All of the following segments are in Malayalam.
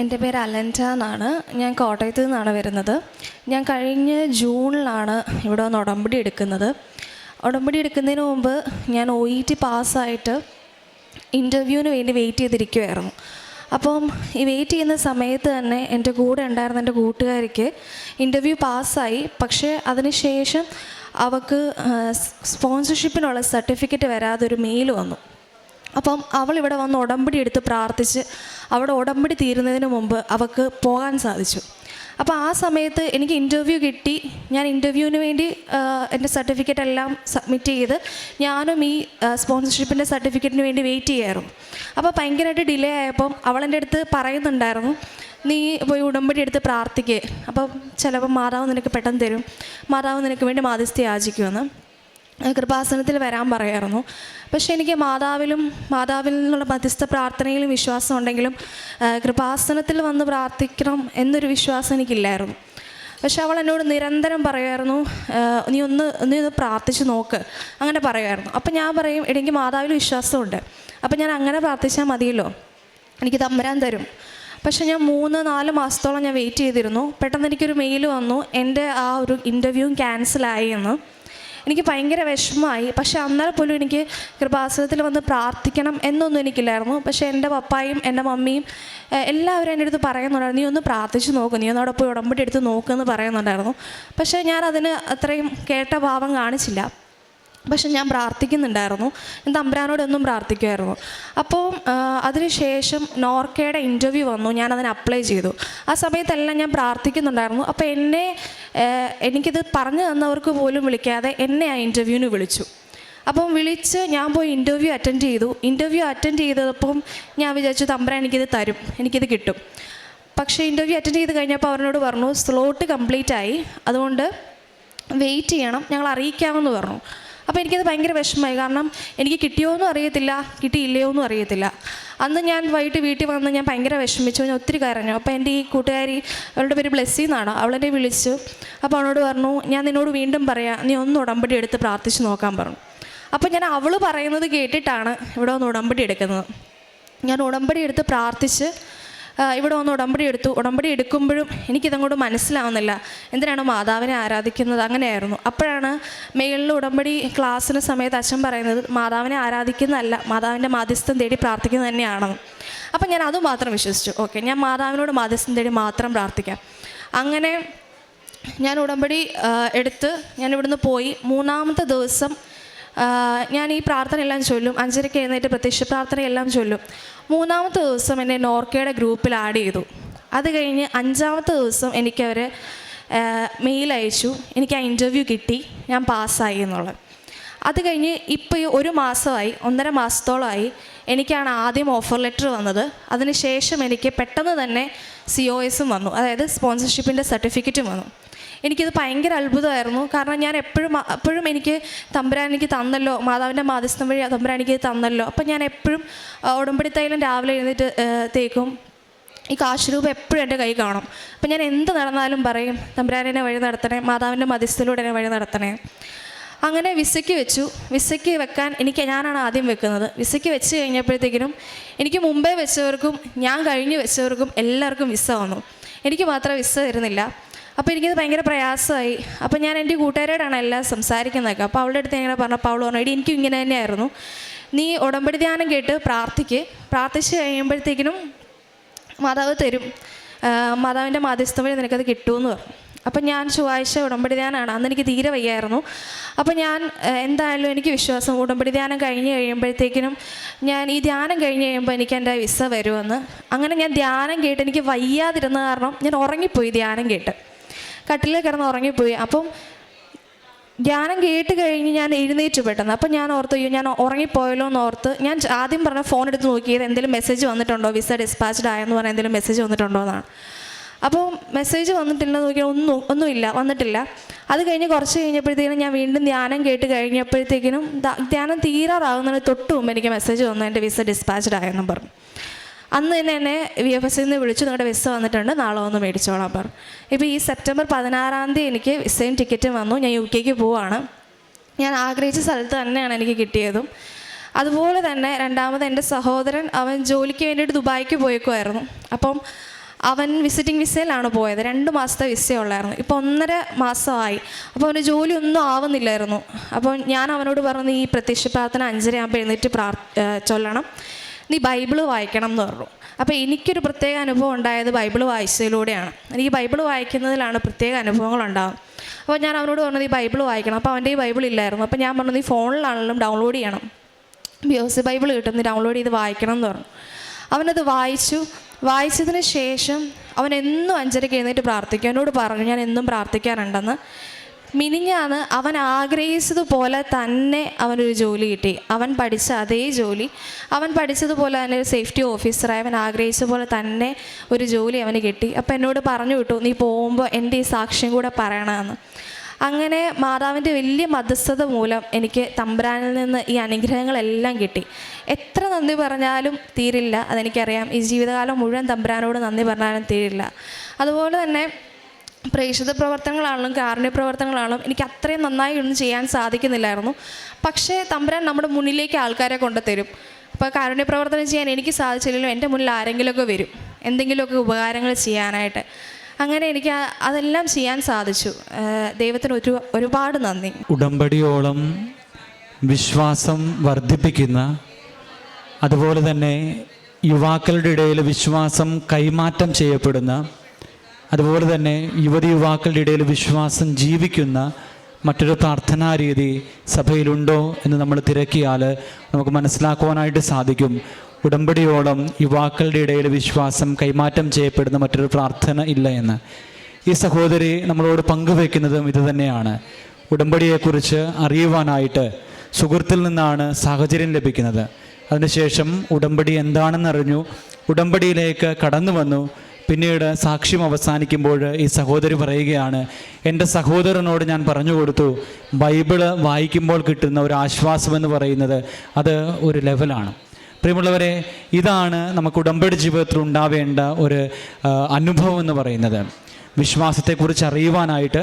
എന്റെ പേര് അലന്റ എന്നാണ്. ഞാൻ കോട്ടയത്ത് നിന്നാണ് വരുന്നത്. ഞാൻ കഴിഞ്ഞ ജൂണിലാണ് ഇവിടെ വന്ന് ഉടമ്പടി എടുക്കുന്നത്. ഉടമ്പടി എടുക്കുന്നതിന് മുമ്പ് ഞാൻ ഒ ഇ ടി പാസ്സായിട്ട് ഇന്റർവ്യൂവിന് വേണ്ടി വെയിറ്റ് ചെയ്തിരിക്കുമായിരുന്നു അപ്പം ഈ വെയിറ്റ് ചെയ്യുന്ന സമയത്ത് തന്നെ എന്റെ കൂടെ ഉണ്ടായിരുന്ന എന്റെ കൂട്ടുകാരിക്ക് ഇന്റർവ്യൂ പാസ്സായി. പക്ഷേ അതിനുശേഷം അവൾക്ക് സ്പോൺസർഷിപ്പിനുള്ള സർട്ടിഫിക്കറ്റ് വരാതെ ഒരു മെയിൽ വന്നു. അപ്പം അവൾ ഇവിടെ വന്ന് ഉടമ്പടി എടുത്ത് പ്രാർത്ഥിച്ച് അവിടെ ഉടമ്പടി തീരുന്നതിന് മുമ്പ് അവൾക്ക് പോകാൻ സാധിച്ചു. അപ്പോൾ ആ സമയത്ത് എനിക്ക് ഇന്റർവ്യൂ കിട്ടി. ഞാൻ ഇന്റർവ്യൂവിന് വേണ്ടി എന്റെ സർട്ടിഫിക്കറ്റ് എല്ലാം സബ്മിറ്റ് ചെയ്ത് ഞാനും ഈ സ്പോൺസർഷിപ്പിന്റെ സർട്ടിഫിക്കറ്റിന് വേണ്ടി വെയിറ്റ് ചെയ്യായിരുന്നു. അപ്പോൾ ഭയങ്കരമായിട്ട് ഡിലേ ആയപ്പം അവൾ എന്റെ അടുത്ത് പറയുന്നുണ്ടായിരുന്നു നീ പോയി ഉടമ്പടി എടുത്ത് പ്രാർത്ഥിക്കുക അപ്പം ചിലപ്പോൾ മാതാവ് നിനക്ക് പെട്ടെന്ന് തരും. മാതാവ് നിനക്ക് വേണ്ടി മാധ്യസ്ഥ യാചിക്കുമെന്ന് കൃപാസനത്തിൽ വരാൻ പറയായിരുന്നു. പക്ഷേ എനിക്ക് മാതാവിലും മാതാവിൽ നിന്നുള്ള മധ്യസ്ഥ പ്രാർത്ഥനയിലും വിശ്വാസം ഉണ്ടെങ്കിലും കൃപാസനത്തിൽ വന്ന് പ്രാർത്ഥിക്കണം എന്നൊരു വിശ്വാസം എനിക്കില്ലായിരുന്നു. പക്ഷെ അവൾ എന്നോട് നിരന്തരം പറയുമായിരുന്നു നീ ഒന്ന് നീ ഒന്ന് പ്രാർത്ഥിച്ച് നോക്ക് അങ്ങനെ പറയുമായിരുന്നു. അപ്പം ഞാൻ പറയും എനിക്ക് മാതാവിൽ വിശ്വാസമുണ്ട്. അപ്പം ഞാൻ അങ്ങനെ പ്രാർത്ഥിച്ചാൽ മതിയല്ലോ. എനിക്ക് തമ്പരാൻ തരും. പക്ഷെ ഞാൻ മൂന്ന് നാല് മാസത്തോളം ഞാൻ വെയിറ്റ് ചെയ്തിരുന്നു. പെട്ടെന്ന് എനിക്കൊരു മെയിൽ വന്നു. എന്റെ ആ ഒരു ഇന്റർവ്യൂവും ക്യാൻസലായി എന്ന്. എനിക്ക് ഭയങ്കര വിഷമമായി. പക്ഷെ അന്നേരം പോലും എനിക്ക് കൃപാസനത്തിൽ വന്ന് പ്രാർത്ഥിക്കണം എന്നൊന്നും എനിക്കില്ലായിരുന്നു. പക്ഷേ എന്റെ പപ്പായും എന്റെ മമ്മിയും എല്ലാവരും എന്റെ അടുത്ത് പറയുന്നുണ്ടായിരുന്നു നീ ഒന്ന് പ്രാർത്ഥിച്ച് നോക്ക്. നീ ഒന്ന് അവിടെ പോയി ഉടമ്പടി എടുത്ത് നോക്കുമെന്ന് പറയുന്നുണ്ടായിരുന്നു. പക്ഷേ ഞാൻ അതിന് അത്രയും കേട്ട ഭാവം കാണിച്ചില്ല. പക്ഷെ ഞാൻ പ്രാർത്ഥിക്കുന്നുണ്ടായിരുന്നു. ഞാൻ തമ്പുരാനോട് എന്നും പ്രാർത്ഥിക്കുമായിരുന്നു അപ്പോൾ അതിനുശേഷം നോർക്കയുടെ ഇന്റർവ്യൂ വന്നു. ഞാൻ അതിന് അപ്ലൈ ചെയ്തു. ആ സമയത്തെല്ലാം ഞാൻ പ്രാർത്ഥിക്കുന്നുണ്ടായിരുന്നു. അപ്പോൾ എന്നെ എനിക്കിത് പറഞ്ഞു തന്നവർക്ക് പോലും വിളിക്കാതെ എന്നെ ആ ഇന്റർവ്യൂവിന് വിളിച്ചു. അപ്പം വിളിച്ച് ഞാൻ പോയി ഇന്റർവ്യൂ അറ്റൻഡ് ചെയ്തു. ഇന്റർവ്യൂ അറ്റൻഡ് ചെയ്തപ്പം ഞാൻ വിചാരിച്ചു തമ്പുരാൻ എനിക്കിത് തരും. എനിക്കിത് കിട്ടും. പക്ഷേ ഇന്റർവ്യൂ അറ്റൻഡ് ചെയ്ത് കഴിഞ്ഞപ്പോൾ അവരോട് പറഞ്ഞു സ്ലോട്ട് കംപ്ലീറ്റ് ആയി. അതുകൊണ്ട് വെയിറ്റ് ചെയ്യണം. ഞങ്ങൾ അറിയിക്കാമെന്ന് പറഞ്ഞു. അപ്പോൾ എനിക്കത് ഭയങ്കര വിഷമമായി. കാരണം എനിക്ക് കിട്ടിയോ എന്നും അറിയത്തില്ല കിട്ടിയില്ലയോ എന്നും അറിയത്തില്ല. അന്ന് ഞാൻ വൈകിട്ട് വീട്ടിൽ വന്ന് ഞാൻ ഭയങ്കര വിഷമിച്ചു. ഞാൻ ഒത്തിരി കരഞ്ഞു. അപ്പോൾ എന്റെ ഈ കൂട്ടുകാരി അവളുടെ പേര് ബ്ലെസ്സി എന്നാണ്. അവളെന്നെ വിളിച്ചു. അപ്പോൾ അവളോട് പറഞ്ഞു ഞാൻ നിന്നോട് വീണ്ടും പറയാം. നീ ഒന്ന് ഉടമ്പടി എടുത്ത് പ്രാർത്ഥിച്ച് നോക്കാൻ പറഞ്ഞു. അപ്പോൾ ഞാൻ അവൾ പറയുന്നത് കേട്ടിട്ടാണ് ഇവിടെ ഒന്ന് ഉടമ്പടി എടുക്കുന്നത്. ഞാൻ ഉടമ്പടി എടുത്ത് പ്രാർത്ഥിച്ച് ഇവിടെ വന്ന് ഉടമ്പടി എടുത്തു. ഉടമ്പടി എടുക്കുമ്പോഴും എനിക്കിതങ്ങോട്ട് മനസ്സിലാവുന്നില്ല. എന്തിനാണ് മാതാവിനെ ആരാധിക്കുന്നത്? അങ്ങനെയായിരുന്നു. അപ്പോഴാണ് മേളിൽ ഉടമ്പടി ക്ലാസ്സിന് സമയത്ത് അച്ഛൻ പറയുന്നത് മാതാവിനെ ആരാധിക്കുന്നതല്ല മാതാവിന്റെ മാധ്യസ്ഥം തേടി പ്രാർത്ഥിക്കുന്നത് തന്നെയാണെന്ന് അപ്പം ഞാൻ അത് മാത്രം വിശ്വസിച്ചു. ഓക്കെ ഞാൻ മാതാവിനോട് മാധ്യസ്ഥം തേടി മാത്രം പ്രാർത്ഥിക്കാം. അങ്ങനെ ഞാൻ ഉടമ്പടി എടുത്ത് ഞാൻ ഇവിടുന്ന് പോയി. മൂന്നാമത്തെ ദിവസം ഞാൻ ഈ പ്രാർത്ഥനയെല്ലാം ചൊല്ലും. അഞ്ചരയ്ക്ക് എഴുന്നേറ്റ് പ്രത്യക്ഷ പ്രാർത്ഥനയെല്ലാം ചൊല്ലും. മൂന്നാമത്തെ ദിവസം എന്നെ നോർക്കയുടെ ഗ്രൂപ്പിൽ ആഡ് ചെയ്തു. അത് കഴിഞ്ഞ് അഞ്ചാമത്തെ ദിവസം എനിക്കവർ മെയിൽ അയച്ചു. എനിക്ക് ആ ഇന്റർവ്യൂ കിട്ടി. ഞാൻ പാസ്സായി എന്നുള്ളത്. അത് കഴിഞ്ഞ് ഇപ്പോൾ ഒരു മാസമായി ഒന്നര മാസത്തോളമായി എനിക്കാണ് ആദ്യം ഓഫർ ലെറ്റർ വന്നത്. അതിനുശേഷം എനിക്ക് പെട്ടെന്ന് തന്നെ സി ഒ എസും വന്നു. അതായത് സ്പോൺസർഷിപ്പിന്റെ സർട്ടിഫിക്കറ്റും വന്നു. എനിക്കിത് ഭയങ്കര അത്ഭുതമായിരുന്നു. കാരണം ഞാൻ എപ്പോഴും എപ്പോഴും എനിക്ക് തമ്പുരാൻ എനിക്ക് തന്നല്ലോ. മാതാവിന്റെ മാധ്യസ്ഥം വഴി തമ്പുരാൻ എനിക്ക് തന്നല്ലോ. അപ്പം ഞാൻ എപ്പോഴും ഉടമ്പടി തൈലം രാവിലെ എഴുന്നേറ്റ് തേക്കും. ഈ കാശ് രൂപ എപ്പോഴും എന്റെ കൈ കാണും. അപ്പം ഞാൻ എന്ത് നടന്നാലും പറയും തമ്പുരാനെ വഴി നടത്തണേ. മാതാവിന്റെ മധ്യസ്ഥയിലൂടെ എന്നെ വഴി നടത്തണേ. അങ്ങനെ വിസയ്ക്ക് വെച്ചു. വിസയ്ക്ക് വെക്കാൻ എനിക്ക് ഞാനാണ് ആദ്യം വെക്കുന്നത്. വിസയ്ക്ക് വെച്ച് കഴിഞ്ഞപ്പോഴത്തേക്കിനും എനിക്ക് മുമ്പേ വെച്ചവർക്കും ഞാൻ കഴിഞ്ഞ് വെച്ചവർക്കും എല്ലാവർക്കും വിസ വന്നു. എനിക്ക് മാത്രം വിസ തരുന്നില്ല. അപ്പോൾ എനിക്കത് ഭയങ്കര പ്രയാസമായി. അപ്പോൾ ഞാൻ എന്റെ കൂട്ടുകാരോടാണ് എല്ലാം സംസാരിക്കുന്നതൊക്കെ. അപ്പോൾ അവളുടെ അടുത്ത് ഇങ്ങനെ പറഞ്ഞപ്പോൾ അവൾ പറഞ്ഞു എടി എനിക്കും ഇങ്ങനെ തന്നെയായിരുന്നു. നീ ഉടമ്പടി ധ്യാനം കേട്ട് പ്രാർത്ഥിക്ക്. പ്രാർത്ഥിച്ച് കഴിയുമ്പോഴത്തേക്കിനും മാതാവ് തരും. മാതാവിന്റെ മാധ്യസ്ഥം വഴി നിനക്കത് കിട്ടുമെന്ന് പറഞ്ഞു. അപ്പം ഞാൻ ചൊവ്വാഴ്ച ഉടമ്പടി ധ്യാനമാണ് അന്ന് എനിക്ക് തീരെ വയ്യായിരുന്നു. അപ്പം ഞാൻ എന്തായാലും എനിക്ക് വിശ്വാസം ഉടമ്പടി ധ്യാനം കഴിഞ്ഞ് കഴിയുമ്പോഴത്തേക്കിനും ഞാൻ ഈ ധ്യാനം കഴിഞ്ഞ് കഴിയുമ്പോൾ എനിക്ക് എന്റെ വിസ വരുമെന്ന്. അങ്ങനെ ഞാൻ ധ്യാനം കേട്ട് എനിക്ക് വയ്യാതിരുന്ന കാരണം ഞാൻ ഉറങ്ങിപ്പോയി ധ്യാനം കേട്ട്. കട്ടിലിൽ കിടന്ന് ഉറങ്ങിപ്പോയി. അപ്പം ധ്യാനം കേട്ട് കഴിഞ്ഞ് ഞാൻ എഴുന്നേറ്റ് പെട്ടെന്ന്. അപ്പം ഞാൻ ഓർത്ത് അയ്യോ ഞാൻ ഉറങ്ങിപ്പോയല്ലോ എന്ന് ഓർത്ത് ഞാൻ ആദ്യം പറഞ്ഞ ഫോൺ എടുത്ത് നോക്കിയത് എന്തെങ്കിലും മെസ്സേജ് വന്നിട്ടുണ്ടോ? വിസ ഡിസ്പാച്ച്ഡ് ആയെന്ന് പറഞ്ഞാൽ എന്തെങ്കിലും മെസ്സേജ് വന്നിട്ടുണ്ടോ എന്നാണ്. അപ്പോൾ മെസ്സേജ് വന്നിട്ടില്ല നോക്കിയാൽ ഒന്നും ഒന്നുമില്ല വന്നിട്ടില്ല. അത് കഴിഞ്ഞ് കുറച്ച് കഴിഞ്ഞപ്പോഴത്തേക്കും ഞാൻ വീണ്ടും ധ്യാനം കേട്ട് കഴിഞ്ഞപ്പോഴത്തേക്കിനും ധ്യാനം തീരാറാകുന്നതിന് തൊട്ട് മുമ്പ് എനിക്ക് മെസ്സേജ് വന്നു എന്റെ വിസ ഡിസ്പാച്ച്ഡ് ആയെന്നും പറഞ്ഞു. അന്ന് തന്നെ എന്നെ വി എഫ് എസിൽ നിന്ന് വിളിച്ചു. നിങ്ങളുടെ വിസ വന്നിട്ടുണ്ട്. നാളെ ഒന്ന് മേടിച്ചോളാം പറ ഇപ്പോൾ ഈ സെപ്റ്റംബർ പതിനാറാം തീയതി എനിക്ക് വിസയും ടിക്കറ്റും വന്നു. ഞാൻ യു കെക്ക് പോവാണ്. ഞാൻ ആഗ്രഹിച്ച സ്ഥലത്ത് തന്നെയാണ് എനിക്ക് കിട്ടിയതും. അതുപോലെ തന്നെ രണ്ടാമത് എന്റെ സഹോദരൻ അവൻ ജോലിക്ക് വേണ്ടിയിട്ട് ദുബായിക്ക് പോയേക്കുമായിരുന്നു അപ്പം അവൻ വിസിറ്റിംഗ് വിസയിലാണ് പോയത്. രണ്ട് മാസത്തെ വിസയുള്ളായിരുന്നു ഇപ്പോൾ ഒന്നര മാസമായി. അപ്പോൾ അവന് ജോലി ഒന്നും ആവുന്നില്ലായിരുന്നു. അപ്പോൾ ഞാൻ അവനോട് പറഞ്ഞു ഈ പ്രത്യക്ഷ പ്രാർത്ഥന അഞ്ചര ആകുമ്പോൾ എഴുന്നേറ്റ് പ്രാർ ചൊല്ലണം. നീ ബൈബിൾ വായിക്കണം എന്ന് പറഞ്ഞു. അപ്പോൾ എനിക്കൊരു പ്രത്യേക അനുഭവം ഉണ്ടായത് ബൈബിൾ വായിച്ചതിലൂടെയാണ്. എനിക്ക് ബൈബിൾ വായിക്കുന്നതിലാണ് പ്രത്യേക അനുഭവങ്ങൾ ഉണ്ടാകും അപ്പോൾ ഞാൻ അവനോട് പറഞ്ഞത് ഈ ബൈബിൾ വായിക്കണം. അപ്പോൾ അവന്റെ ഈ ബൈബിൾ ഇല്ലായിരുന്നു. അപ്പോൾ ഞാൻ പറഞ്ഞു നീ ഫോണിലാണെങ്കിലും ഡൗൺലോഡ് ചെയ്യണം. ബി ബൈബിൾ കിട്ടും നീ ഡൗൺലോഡ് ചെയ്ത് വായിക്കണം എന്ന് പറഞ്ഞു. അവനത് വായിച്ചു. വായിച്ചതിന് ശേഷം അവൻ എന്നും അഞ്ചരയ്ക്ക് എഴുന്നേറ്റ് പ്രാർത്ഥിക്കും. എന്നോട് പറഞ്ഞു ഞാൻ എന്നും പ്രാർത്ഥിക്കാറുണ്ടെന്ന്. മിനിഞ്ഞാന്ന് അവൻ ആഗ്രഹിച്ചതുപോലെ തന്നെ അവനൊരു ജോലി കിട്ടി. അവൻ പഠിച്ച അതേ ജോലി. അവൻ പഠിച്ചതുപോലെ തന്നെ ഒരു സേഫ്റ്റി ഓഫീസറായി അവൻ ആഗ്രഹിച്ച പോലെ തന്നെ ഒരു ജോലി അവന് കിട്ടി. അപ്പോൾ എന്നോട് പറഞ്ഞു വിട്ടു നീ പോകുമ്പോൾ എന്റെ ഈ സാക്ഷ്യം കൂടെ പറയണമെന്ന് അങ്ങനെ മാതാവിന്റെ വലിയ മധ്യസ്ഥത മൂലം എനിക്ക് തമ്പ്രാനിൽ നിന്ന് ഈ അനുഗ്രഹങ്ങളെല്ലാം കിട്ടി. എത്ര നന്ദി പറഞ്ഞാലും തീരില്ല. അതെനിക്കറിയാം. ഈ ജീവിതകാലം മുഴുവൻ തമ്പ്രാനോട് നന്ദി പറഞ്ഞാലും തീരില്ല. അതുപോലെ തന്നെ പ്രേക്ഷിത പ്രവർത്തനങ്ങളാണെങ്കിലും കാരുണ്യ പ്രവർത്തനങ്ങളാണെങ്കിലും എനിക്ക് അത്രയും നന്നായി ഒന്നും ചെയ്യാൻ സാധിക്കുന്നില്ലായിരുന്നു. പക്ഷേ തമ്പുരാൻ നമ്മുടെ മുന്നിലേക്ക് ആൾക്കാരെ കൊണ്ടുതരും. അപ്പോൾ കാരുണ്യ പ്രവർത്തനം ചെയ്യാൻ എനിക്ക് സാധിച്ചില്ലെങ്കിലും എന്റെ മുന്നിൽ ആരെങ്കിലുമൊക്കെ വരും. എന്തെങ്കിലുമൊക്കെ ഉപകാരങ്ങൾ ചെയ്യാനായിട്ട്. അങ്ങനെ എനിക്ക് അതെല്ലാം ചെയ്യാൻ സാധിച്ചു. ദൈവത്തിന് ഒരു ഒരുപാട് നന്ദി. ഉടമ്പടിയോളം വിശ്വാസം വർദ്ധിപ്പിക്കുന്ന അതുപോലെ തന്നെ യുവാക്കളുടെ ഇടയിൽ വിശ്വാസം കൈമാറ്റം ചെയ്യപ്പെടുന്ന അതുപോലെ തന്നെ യുവതി യുവാക്കളുടെ ഇടയിൽ വിശ്വാസം ജീവിക്കുന്ന മറ്റൊരു പ്രാർത്ഥനാ രീതി സഭയിലുണ്ടോ എന്ന് നമ്മൾ തിരക്കിയാൽ നമുക്ക് മനസ്സിലാക്കുവാനായിട്ട് സാധിക്കും. ഉടമ്പടിയോളം യുവാക്കളുടെ ഇടയിൽ വിശ്വാസം കൈമാറ്റം ചെയ്യപ്പെടുന്ന മറ്റൊരു പ്രാർത്ഥന ഇല്ല എന്ന്. ഈ സഹോദരി നമ്മളോട് പങ്കുവെക്കുന്നതും ഇത് തന്നെയാണ്. ഉടമ്പടിയെക്കുറിച്ച് അറിയുവാനായിട്ട് സുഹൃത്തിൽ നിന്നാണ് സാഹചര്യം ലഭിക്കുന്നത്. അതിനുശേഷം ഉടമ്പടി എന്താണെന്നറിഞ്ഞു. ഉടമ്പടിയിലേക്ക് കടന്നു വന്നു. പിന്നീട് സാക്ഷ്യം അവസാനിക്കുമ്പോൾ ഈ സഹോദരി പറയുകയാണ് എന്റെ സഹോദരനോട് ഞാൻ പറഞ്ഞു കൊടുത്തു ബൈബിൾ വായിക്കുമ്പോൾ കിട്ടുന്ന ഒരു ആശ്വാസം എന്ന് പറയുന്നത് അത് ഒരു ലെവലാണ്. പ്രിയമുള്ളവരെ ഇതാണ് നമുക്ക് ഉടമ്പടി ജീവിതത്തിൽ ഉണ്ടാവേണ്ട ഒരു അനുഭവം എന്ന് പറയുന്നത്. വിശ്വാസത്തെക്കുറിച്ച് അറിയുവാനായിട്ട്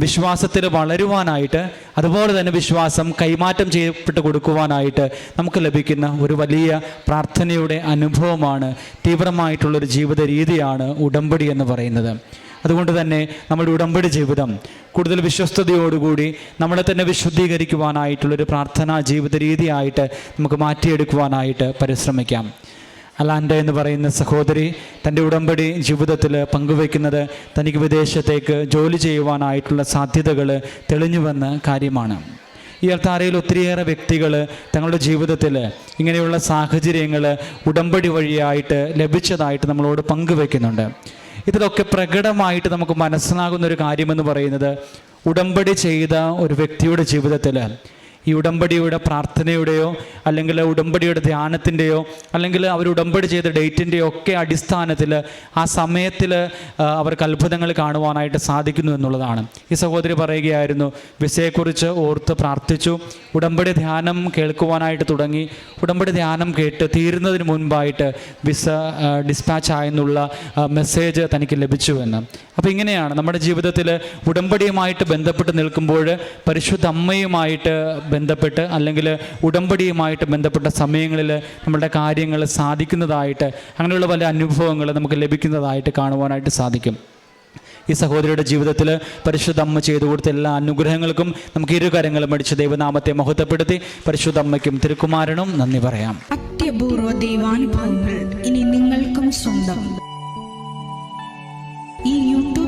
വിശ്വാസത്തിൽ വളരുവാനായിട്ട് അതുപോലെ തന്നെ വിശ്വാസം കൈമാറ്റം ചെയ്യപ്പെട്ട് കൊടുക്കുവാനായിട്ട് നമുക്ക് ലഭിക്കുന്ന ഒരു വലിയ പ്രാർത്ഥനയുടെ അനുഭവമാണ് തീവ്രമായിട്ടുള്ളൊരു ജീവിത രീതിയാണ് ഉടമ്പടി എന്ന് പറയുന്നത്. അതുകൊണ്ട് തന്നെ നമ്മുടെ ഉടമ്പടി ജീവിതം കൂടുതൽ വിശ്വസ്തയോടുകൂടി നമ്മളെ തന്നെ വിശുദ്ധീകരിക്കുവാനായിട്ടുള്ളൊരു പ്രാർത്ഥനാ ജീവിത രീതിയായിട്ട് നമുക്ക് മാറ്റിയെടുക്കുവാനായിട്ട് പരിശ്രമിക്കാം. അലാൻഡ എന്ന് പറയുന്ന സഹോദരി തന്റെ ഉടമ്പടി ജീവിതത്തിൽ പങ്കുവെക്കുന്നത് തനിക്ക് വിദേശത്തേക്ക് ജോലി ചെയ്യുവാനായിട്ടുള്ള സാധ്യതകൾ തെളിഞ്ഞുവന്ന കാര്യമാണ്. ഈ അർത്ഥാരയിൽ ഒത്തിരിയേറെ വ്യക്തികൾ തങ്ങളുടെ ജീവിതത്തിൽ ഇങ്ങനെയുള്ള സാഹചര്യങ്ങൾ ഉടമ്പടി വഴിയായിട്ട് ലഭിച്ചതായിട്ട് നമ്മളോട് പങ്കുവെക്കുന്നുണ്ട് ഇതിലൊക്കെ പ്രകടമായിട്ട് നമുക്ക് മനസ്സിലാകുന്ന ഒരു കാര്യമെന്ന് പറയുന്നത് ഉടമ്പടി ചെയ്ത ഒരു വ്യക്തിയുടെ ജീവിതത്തിൽ ഈ ഉടമ്പടിയുടെ പ്രാർത്ഥനയുടെയോ അല്ലെങ്കിൽ ഉടമ്പടിയുടെ ധ്യാനത്തിന്റെയോ അല്ലെങ്കിൽ അവർ ഉടമ്പടി ചെയ്ത ഡേറ്റിന്റെയോ ഒക്കെ അടിസ്ഥാനത്തിൽ ആ സമയത്തിൽ അവർക്ക് അത്ഭുതങ്ങൾ കാണുവാനായിട്ട് സാധിക്കുന്നു എന്നുള്ളതാണ്. ഈ സഹോദരി പറയുകയായിരുന്നു വിസയെക്കുറിച്ച് ഓർത്ത് പ്രാർത്ഥിച്ചു. ഉടമ്പടി ധ്യാനം കേൾക്കുവാനായിട്ട് തുടങ്ങി. ഉടമ്പടി ധ്യാനം കേട്ട് തീരുന്നതിന് മുൻപായിട്ട് വിസ ഡിസ്പാച്ച് ആയെന്നുള്ള മെസ്സേജ് തനിക്ക് ലഭിച്ചുവെന്ന്. അപ്പോൾ ഇങ്ങനെയാണ് നമ്മുടെ ജീവിതത്തിൽ ഉടമ്പടിയുമായിട്ട് ബന്ധപ്പെട്ട് നിൽക്കുമ്പോൾ പരിശുദ്ധ അമ്മയുമായിട്ട് ബന്ധപ്പെട്ട് അല്ലെങ്കിൽ ഉടമ്പടിയുമായിട്ട് ബന്ധപ്പെട്ട സമയങ്ങളിൽ നമ്മളുടെ കാര്യങ്ങൾ സാധിക്കുന്നതായിട്ട് അങ്ങനെയുള്ള പല അനുഭവങ്ങൾ നമുക്ക് ലഭിക്കുന്നതായിട്ട് കാണുവാനായിട്ട് സാധിക്കും. ഈ സഹോദരിയുടെ ജീവിതത്തിൽ പരിശുദ്ധ അമ്മ ചെയ്തു കൊടുത്ത എല്ലാ അനുഗ്രഹങ്ങൾക്കും നമുക്ക് ഇരു കാര്യങ്ങളും അടിച്ച് ദൈവനാമത്തെ മഹത്വപ്പെടുത്തി പരിശുദ്ധ അമ്മയ്ക്കും തിരുക്കുമാരനും നന്ദി പറയാം. അത്യപൂർവ ദൈവാനുഭവങ്ങൾ ഇനി നിങ്ങൾക്കും സ്വന്തം.